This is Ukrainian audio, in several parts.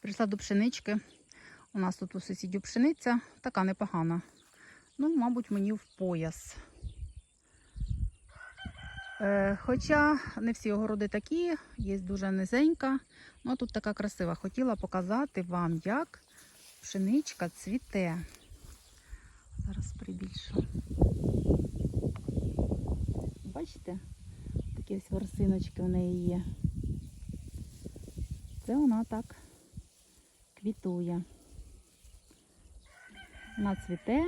Прийшла до пшенички. У нас тут у сусідів пшениця, така непогана. Ну, мабуть, мені в пояс. Е, хоча не всі огороди такі, є дуже низенька. Ну, а тут така красива. Хотіла показати вам, як пшеничка цвіте. Зараз прибільшу. Бачите? Такі ось ворсиночки в неї є. Це вона так квітує. Вона цвіте,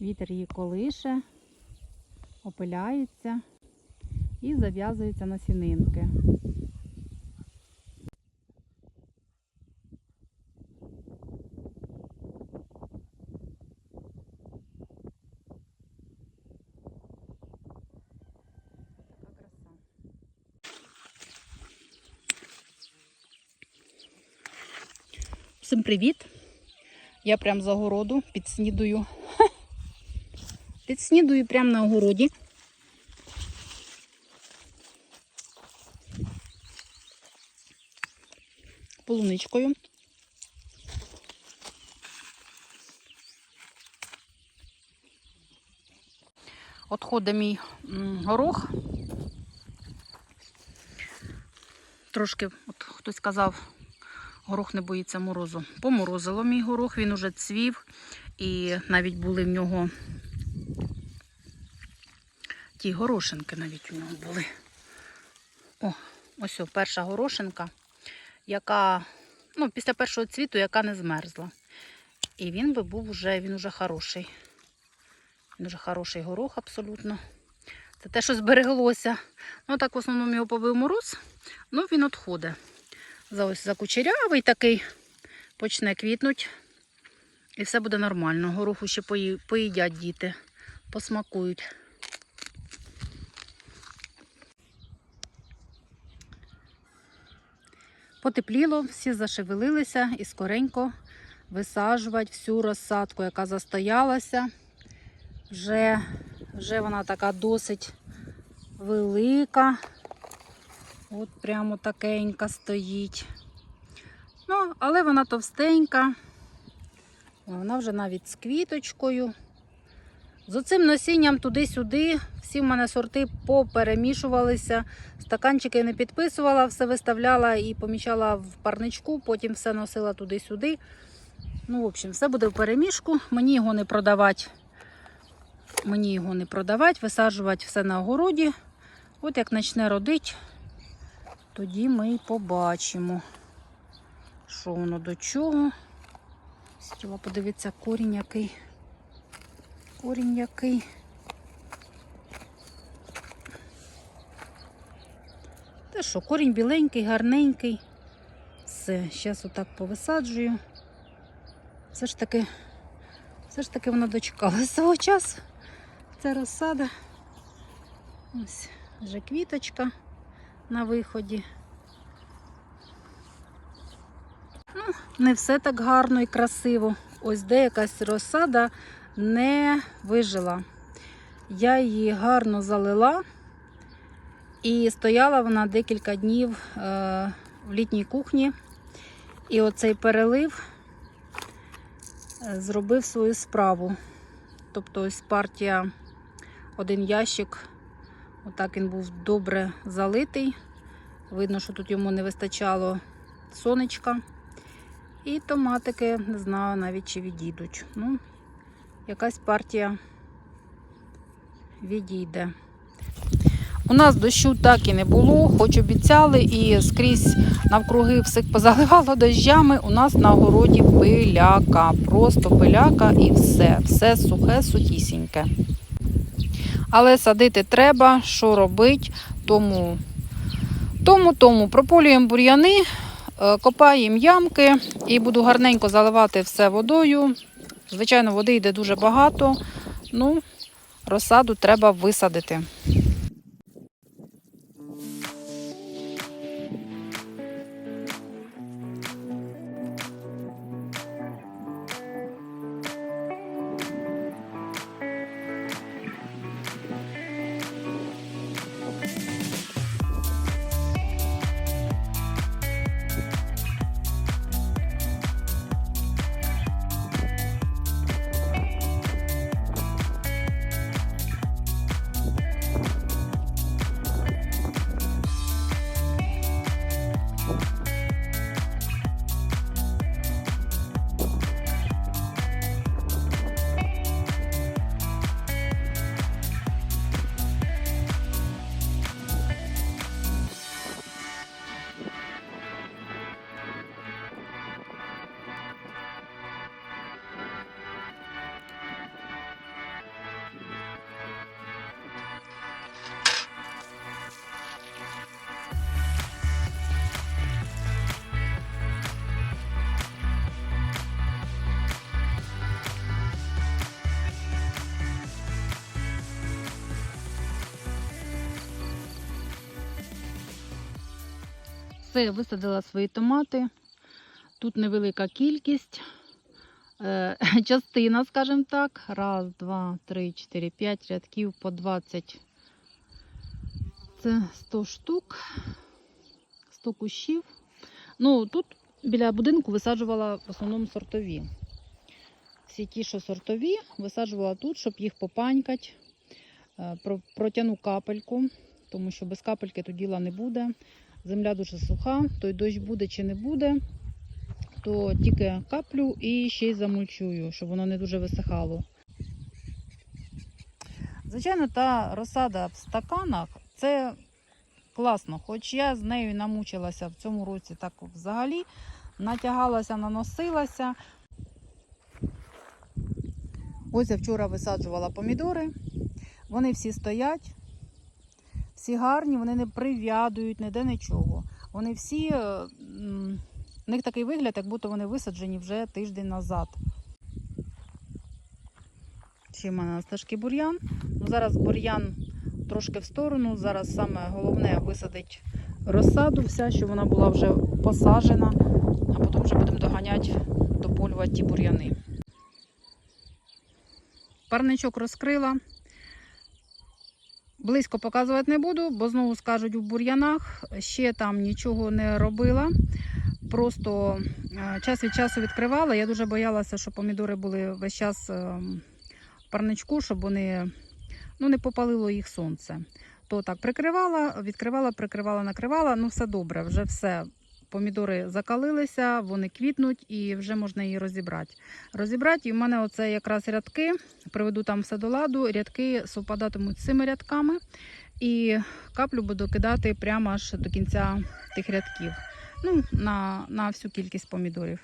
вітер її колише, опиляється і зав'язується на сінинки. Всім привіт! Я прям з огороду підснідую. Підснідую прямо на огороді. Полуничкою. Отходить мій горох. Трошки, от хтось казав, горох не боїться морозу. Поморозило мій горох, він уже цвів, і навіть були в нього ті горошинки навіть у нього були. О, ось о, перша горошинка, яка, ну, після першого цвіту, яка не змерзла. І він би був вже, він уже хороший. Він уже хороший горох абсолютно. Це те, що збереглося. Ну, так в основному його побив мороз, ну він відходить. За ось закучерявий такий, почне квітнуть. І все буде нормально. Гороху ще поїдять діти, посмакують. Потепліло, всі зашевелилися і скоренько висаджувати всю розсадку, яка застоялася. Вже, вже вона така досить велика. От прямо такенька стоїть. Ну, але вона товстенька. Вона вже навіть з квіточкою. З оцим насінням туди-сюди. Всі в мене сорти поперемішувалися. Стаканчики не підписувала, все виставляла і помічала в парничку, потім все носила туди-сюди. Ну, в общем, все буде в перемішку. Мені його не продавати. Мені його не продавати, висаджувати все на огороді. От як почне родити, тоді ми й побачимо, що воно до чого. Хотіла подивитися корінь який. Корінь який. Та що, корінь біленький, гарненький. Все, зараз отак повисаджую. Все ж таки, все ж таки вона дочекала свого часу. Це розсада. Ось вже квіточка на виході. Ну, не все так гарно і красиво. Ось де якась розсада не вижила. Я її гарно залила і стояла вона декілька днів е, в літній кухні. І оцей перелив е, зробив свою справу. Тобто ось партія, один ящик, отак він був добре залитий. Видно, що тут йому не вистачало сонечка. І томатики, не знаю навіть чи відійдуть. Ну, якась партія відійде. У нас дощу так і не було, хоч обіцяли, і скрізь навкруги всіх позаливало дощами. У нас на городі пиляка, просто пиляка і все. Все сухе, сухісіньке. Але садити треба, що робить, тому, тому, тому прополюємо бур'яни, е, копаємо ямки і буду гарненько заливати все водою. Звичайно, води йде дуже багато. Ну, розсаду треба висадити. Все, висадила свої томати. Тут невелика кількість. Е, частина, скажімо так. Раз, два, три, чотири, п'ять рядків по 20. Це 100 штук, 100 кущів. Ну, тут біля будинку висаджувала в основному сортові. Всі ті, що сортові, висаджувала тут, щоб їх попанькати. Е, Протягну капельку, тому що без капельки то діла не буде. Земля дуже суха, той дощ буде чи не буде, то тільки каплю і ще й замульчую, щоб воно не дуже висихало. Звичайно, та розсада в стаканах це класно, хоч я з нею намучилася в цьому році так взагалі, натягалася, наносилася. Ось я вчора висаджувала помідори. Вони всі стоять, всі гарні, вони не прив'ядують ніде нічого. Вони всі, е, в них такий вигляд, як будто вони висаджені вже тиждень назад. Ще в мене на стежки бур'ян. Ну, зараз бур'ян трошки в сторону. Зараз саме головне висадити розсаду, вся, щоб вона була вже посаджена, а потім вже будемо доганяти, дополювати ті бур'яни. Парничок розкрила. Близько показувати не буду, бо знову скажуть у бур'янах. Ще там нічого не робила. Просто е, час від часу відкривала. Я дуже боялася, що помідори були весь час е, в парничку, щоб вони ну, не попалило їх сонце. То так прикривала, відкривала, прикривала, накривала. Ну, все добре, вже все. Помідори закалилися, вони квітнуть і вже можна її розібрати. Розібрати, і в мене оце якраз рядки, приведу там все до ладу, рядки совпадатимуть з цими рядками, і каплю буду кидати прямо аж до кінця тих рядків. Ну, на, на всю кількість помідорів.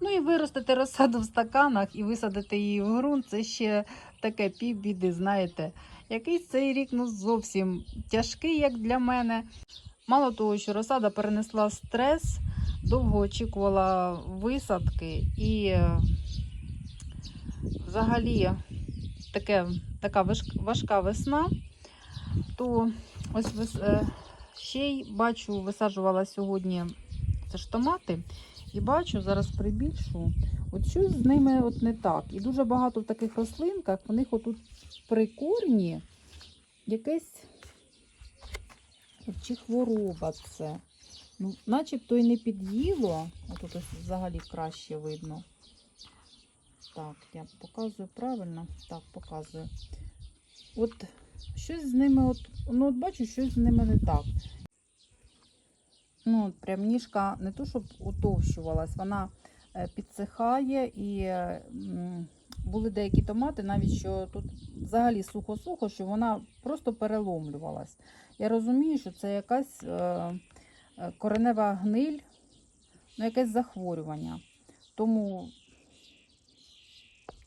Ну і виростити розсаду в стаканах і висадити її в ґрунт це ще таке півбіди, знаєте. Якийсь цей рік ну, зовсім тяжкий, як для мене. Мало того, що розсада перенесла стрес, довго очікувала висадки і е, взагалі таке, така важка весна, то ось е, ще й бачу, висаджувала сьогодні це ж томати. І бачу, зараз прибільшу, от щось з ними от не так. І дуже багато в таких рослинках, в них отут при корні якесь чи хвороба це. Ну, начебто і не під'їло. Отут ось взагалі краще видно. Так, я показую правильно. Так, показую. От щось з ними, от, ну от бачу, щось з ними не так. Ну, прям ніжка не то, щоб утовщувалась, вона е, підсихає і е, були деякі томати, навіть що тут взагалі сухо-сухо, що вона просто переломлювалась. Я розумію, що це якась е, коренева гниль, ну, якесь захворювання. Тому,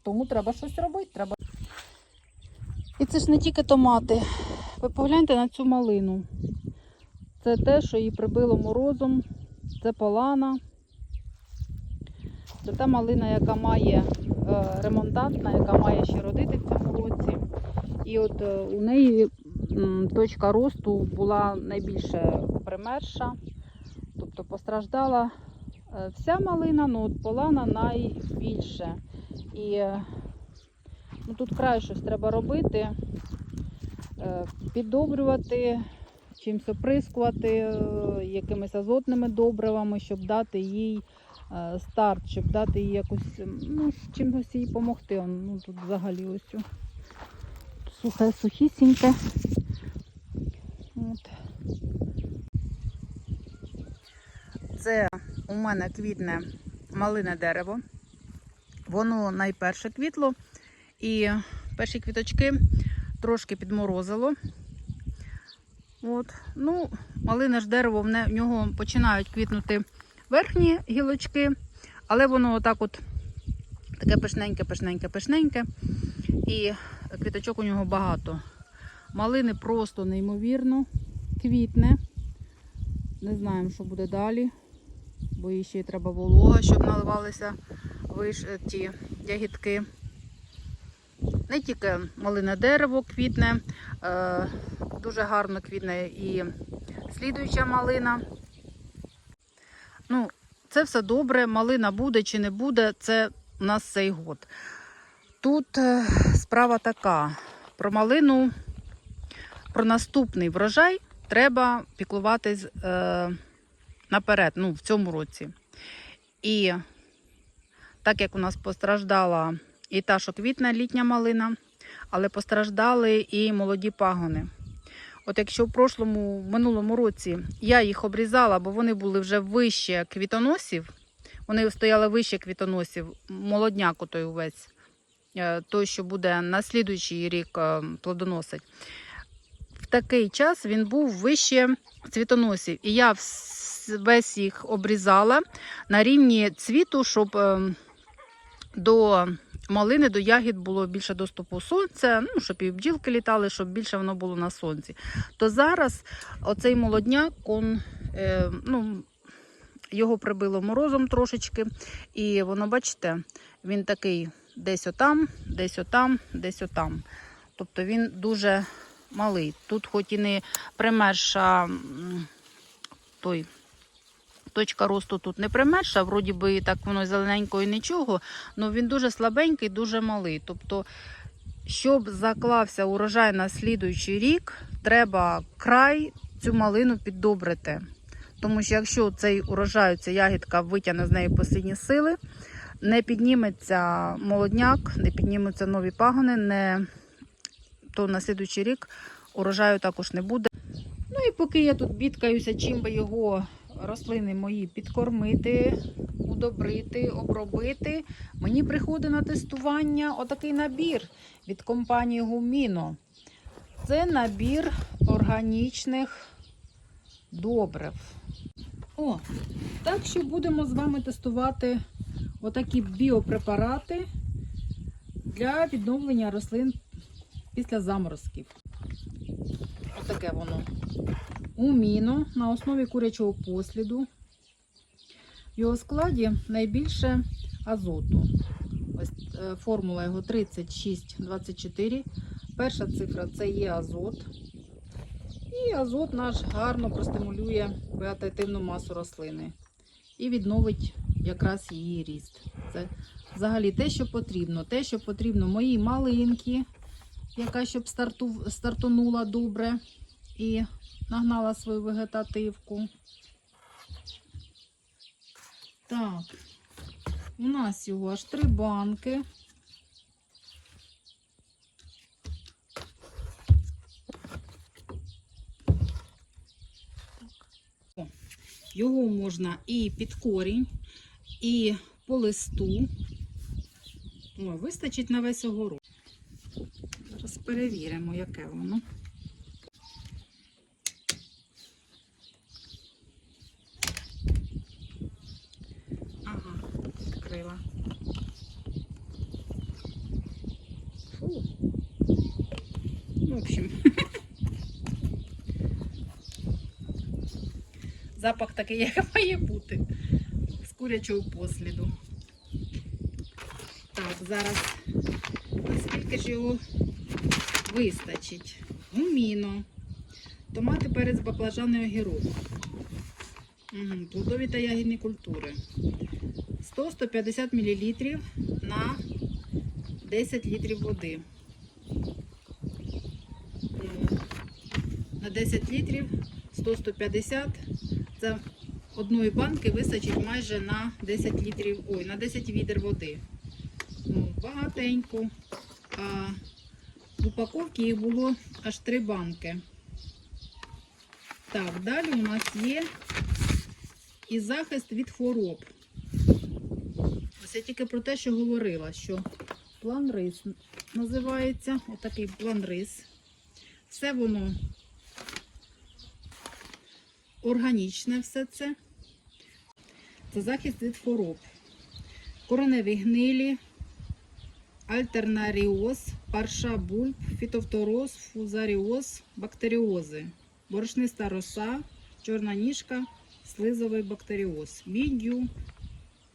тому треба щось робити. Треба... І це ж не тільки томати. Ви погляньте на цю малину. Це те, що її прибило морозом. Це полана. Це та малина, яка має е, ремонтантна, яка має ще родити в цьому році. І от е, у неї точка росту була найбільше примерша, тобто постраждала е, вся малина, ну от полана найбільше. І ну, тут край щось треба робити, піддобрювати, чимось оприскувати, е, якимись азотними добривами, щоб дати їй е, старт, щоб дати їй якось, ну, чимось їй допомогти. Ну, тут взагалі ось сухе, сухісіньке. От. Це у мене квітне малине дерево. Воно найперше квітло. І перші квіточки трошки підморозило. От. Ну, малине ж дерево, в нього починають квітнути верхні гілочки, але воно отак от таке пишненьке, пишненьке, пишненьке. І квіточок у нього багато. Малини просто неймовірно квітне. Не знаємо, що буде далі, бо їй ще й треба волога, щоб наливалися виш... ті ягідки. Не тільки малине дерево квітне, е, дуже гарно квітне і слідуюча малина. Ну, це все добре, малина буде чи не буде, це у нас цей год. Тут е, справа така: про малину, про наступний врожай треба піклуватись е, наперед, ну, в цьому році. І так як у нас постраждала і та, що квітна літня малина, але постраждали і молоді пагони. От якщо в прошлому, минулому році я їх обрізала, бо вони були вже вище квітоносів, вони стояли вище квітоносів, молодняк той увесь, е, той, що буде на слідуючий рік е, плодоносить. В такий час він був вище цвітоносів. І я весь їх обрізала на рівні цвіту, щоб е, до малини, до ягід було більше доступу сонця, ну, щоб і бджілки літали, щоб більше воно було на сонці. То зараз оцей молодняк, он, е, ну, його прибило морозом трошечки, і воно, бачите, він такий десь отам, десь отам, десь отам. Тобто він дуже малий. Тут хоч і не примерша той. Точка росту тут не примерша, вроді би так воно зелененько і нічого, але він дуже слабенький, дуже малий. Тобто, щоб заклався урожай на слідуючий рік, треба край цю малину піддобрити. Тому що якщо цей урожай, ця ягідка витягне з неї посильні сили, не підніметься молодняк, не піднімуться нові пагони, не... то на слідуючий рік урожаю також не буде. Ну і поки я тут бідкаюся, чим би його рослини мої підкормити, удобрити, обробити, мені приходить на тестування отакий набір від компанії Гуміно. Це набір органічних добрив. О, так що будемо з вами тестувати отакі біопрепарати для відновлення рослин після заморозків. Отаке воно. Уміно на основі курячого посліду. В його складі найбільше азоту. Ось е, формула його 3624. Перша цифра це є азот. І азот наш гарно простимулює вегетативну масу рослини і відновить якраз її ріст. Це взагалі те, що потрібно. Те, що потрібно моїй малинки, яка щоб старту, стартонула добре і нагнала свою вегетативку. Так, у нас його аж три банки. Його можна і під корінь, і по листу. О, вистачить на весь огород. Зараз перевіримо, яке воно. Ага, відкрила. Фу. Ну, В общем. Запах такий, як має бути. З курячого посліду. Так, зараз наскільки ж його вистачить? Гуміно. Томати, перець, баклажани, огірок. Угу, плодові та ягідні культури. 100-150 мл на 10 літрів води. На 10 літрів 100-150. Це одної банки вистачить майже на 10 літрів, ой, на 10 відер води. Ну, багатенько. А в упаковці їх було аж 3 банки. Так, далі у нас є і захист від хвороб. Ось я тільки про те, що говорила, що план рис називається. Отакий план рис. Все воно органічне все це. Це захист від хвороб. Короневі гнилі, альтернаріоз, парша бульб, фітофтороз, фузаріоз, бактеріози, борошниста роса, чорна ніжка, слизовий бактеріоз, міддю,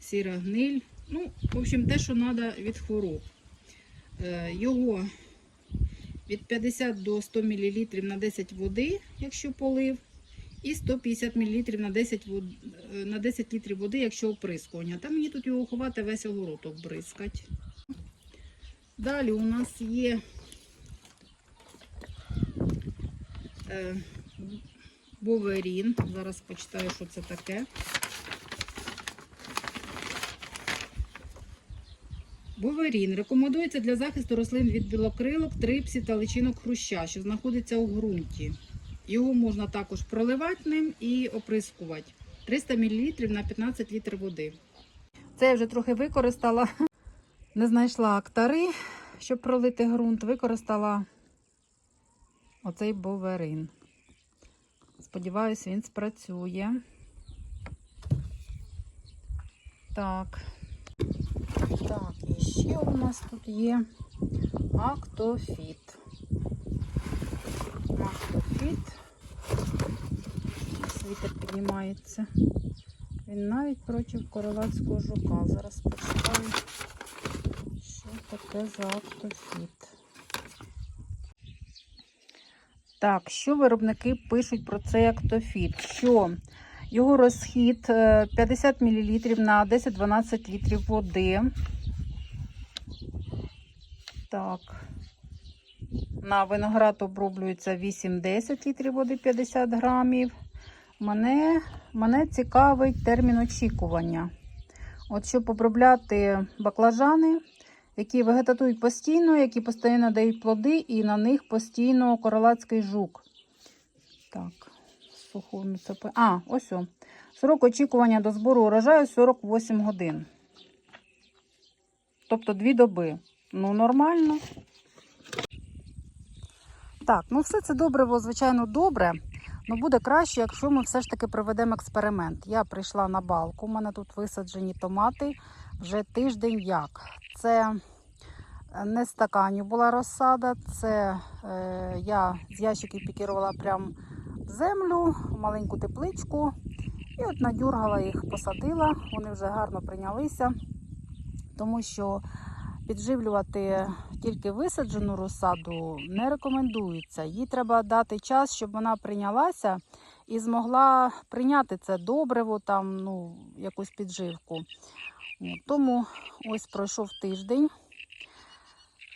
сіра гниль. Ну, в общем, те, що треба від хвороб. Е, Його від 50 до 100 мл на 10 води, якщо полив, і 150 мл на 10, вод... е, на 10 літрів води, якщо оприскування. Та мені тут його ховати весь огород обрискать. Далі у нас є е, боверін. Зараз почитаю, що це таке. Боверін рекомендується для захисту рослин від білокрилок, трипсів та личинок хруща, що знаходиться у ґрунті. Його можна також проливати ним і оприскувати. 300 мл на 15 літрів води. Це я вже трохи використала. Не знайшла актари, щоб пролити ґрунт. Використала оцей боверин. Сподіваюсь, він спрацює. Так. Так, і ще у нас тут є актофіт. Актофіт. Світер піднімається. Він навіть проти королевського жука. Зараз почитаю, що таке за актофіт. Так, що виробники пишуть про цей актофіт? Що його розхід е, 50 мл на 10-12 літрів води. Так. На виноград оброблюється 8-10 літрів води 50 грамів. Мене, мене цікавить термін очікування. От щоб обробляти баклажани, які вегетатують постійно, які постійно дають плоди, і на них постійно королацький жук. Так, сухому це. А, ось о. Срок очікування до збору урожаю 48 годин. Тобто дві доби. Ну, нормально. Так, ну все це добриво, звичайно, добре. Ну буде краще, якщо ми все ж таки проведемо експеримент. Я прийшла на балку, у мене тут висаджені томати вже тиждень як. Це е, не стаканів була розсада, це е, я з ящиків пікірувала прямо в землю, маленьку тепличку. І от надюргала їх, посадила, вони вже гарно прийнялися, тому що підживлювати тільки висаджену розсаду не рекомендується. Їй треба дати час, щоб вона прийнялася і змогла прийняти це добриво, там, ну, якусь підживку. Тому ось пройшов тиждень.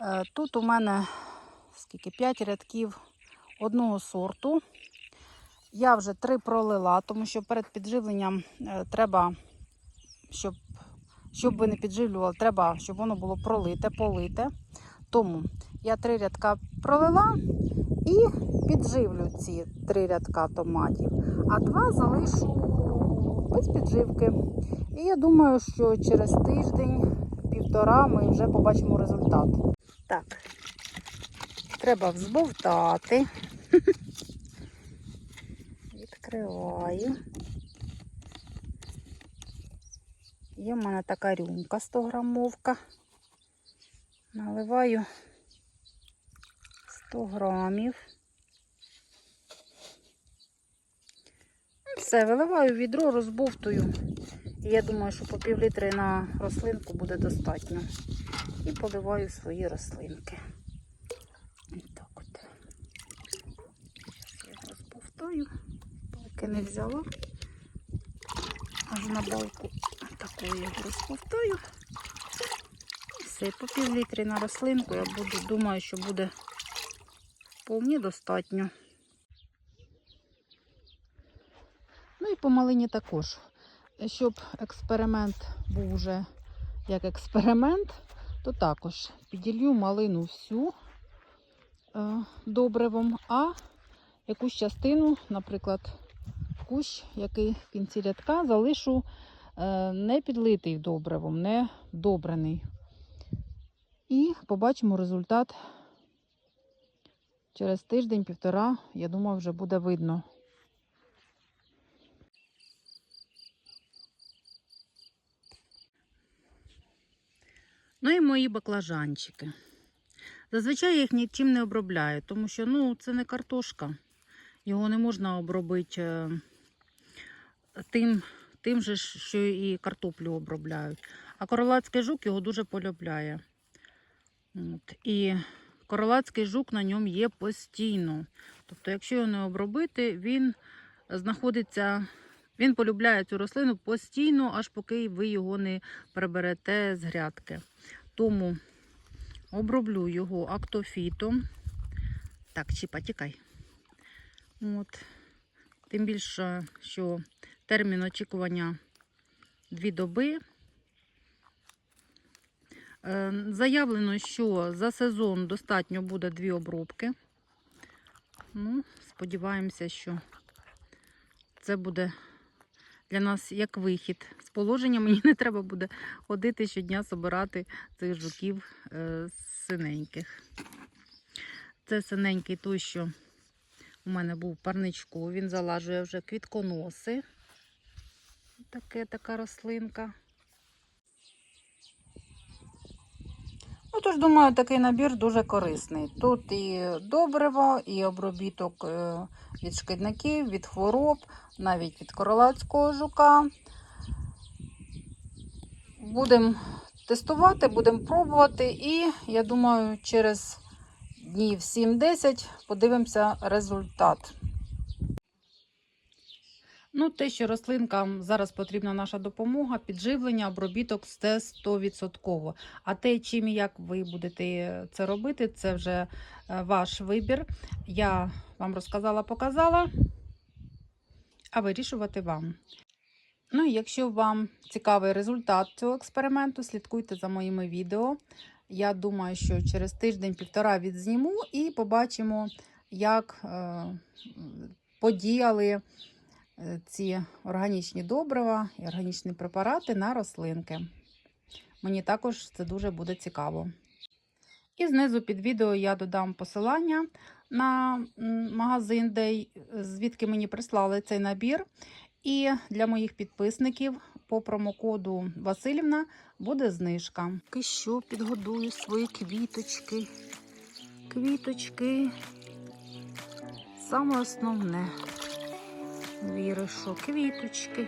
Е, Тут у мене скільки 5 рядків одного сорту. Я вже три пролила, тому що перед підживленням е, треба, щоб, щоб ви не підживлювали, треба, щоб воно було пролите, полите. Тому я три рядка пролила і підживлю ці три рядка томатів, а два залишу без підживки. І я думаю, що через тиждень, півтора ми вже побачимо результат. Так, треба взбовтати. Відкриваю. Є в мене така рюмка 100 грамовка. Наливаю 100 грамів. Все, виливаю відро, розбовтую. І я думаю, що по пів літри на рослинку буде достатньо. І поливаю свої рослинки. Так от. Зараз я розбовтаю. Палки не взяла. Аж на балку таку я розповтаю. Все, по пів літрі на рослинку я буду, думаю, що буде вполне достатньо. Ну і по малині також. Щоб експеримент був вже як експеримент, то також піділью малину всю е, добривом, а якусь частину, наприклад, кущ, який в кінці рядка, залишу не підлитий добривом, не добрений. І побачимо результат через тиждень-півтора, я думаю, вже буде видно. Ну і мої баклажанчики. Зазвичай я їх нічим не обробляю, тому що ну, це не картошка. Його не можна обробити е, тим, тим же, що і картоплю обробляють. А королацький жук його дуже полюбляє. От. І королацький жук на ньому є постійно. Тобто, якщо його не обробити, він знаходиться, він полюбляє цю рослину постійно, аж поки ви його не приберете з грядки. Тому оброблю його актофітом. Так, чіпа, тікай. От. Тим більше, що термін очікування дві доби. Е, Заявлено, що за сезон достатньо буде дві обробки. Ну, сподіваємося, що це буде для нас як вихід. З положення мені не треба буде ходити щодня збирати цих жуків е, синеньких. Це синенький той, що у мене був парничку, він залажує вже квітконоси. Таке, така рослинка. Ну, тож, думаю, такий набір дуже корисний. Тут і добриво, і обробіток е, від шкідників, від хвороб, навіть від королацького жука. Будемо тестувати, будемо пробувати, і я думаю, через днів 7-10 подивимося результат. Ну, те, що рослинкам зараз потрібна наша допомога, підживлення, обробіток це 100%. А те, чим і як ви будете це робити, це вже е, ваш вибір. Я вам розказала, показала, а вирішувати вам. Ну і якщо вам цікавий результат цього експерименту, слідкуйте за моїми відео. Я думаю, що через тиждень-півтора відзніму і побачимо, як е, подіяли ці органічні добрива і органічні препарати на рослинки. Мені також це дуже буде цікаво. І знизу під відео я додам посилання на магазин, де звідки мені прислали цей набір. І для моїх підписників по промокоду Васильівна буде знижка. Що підгодую свої квіточки. Квіточки. Саме основне. Віри, що квіточки.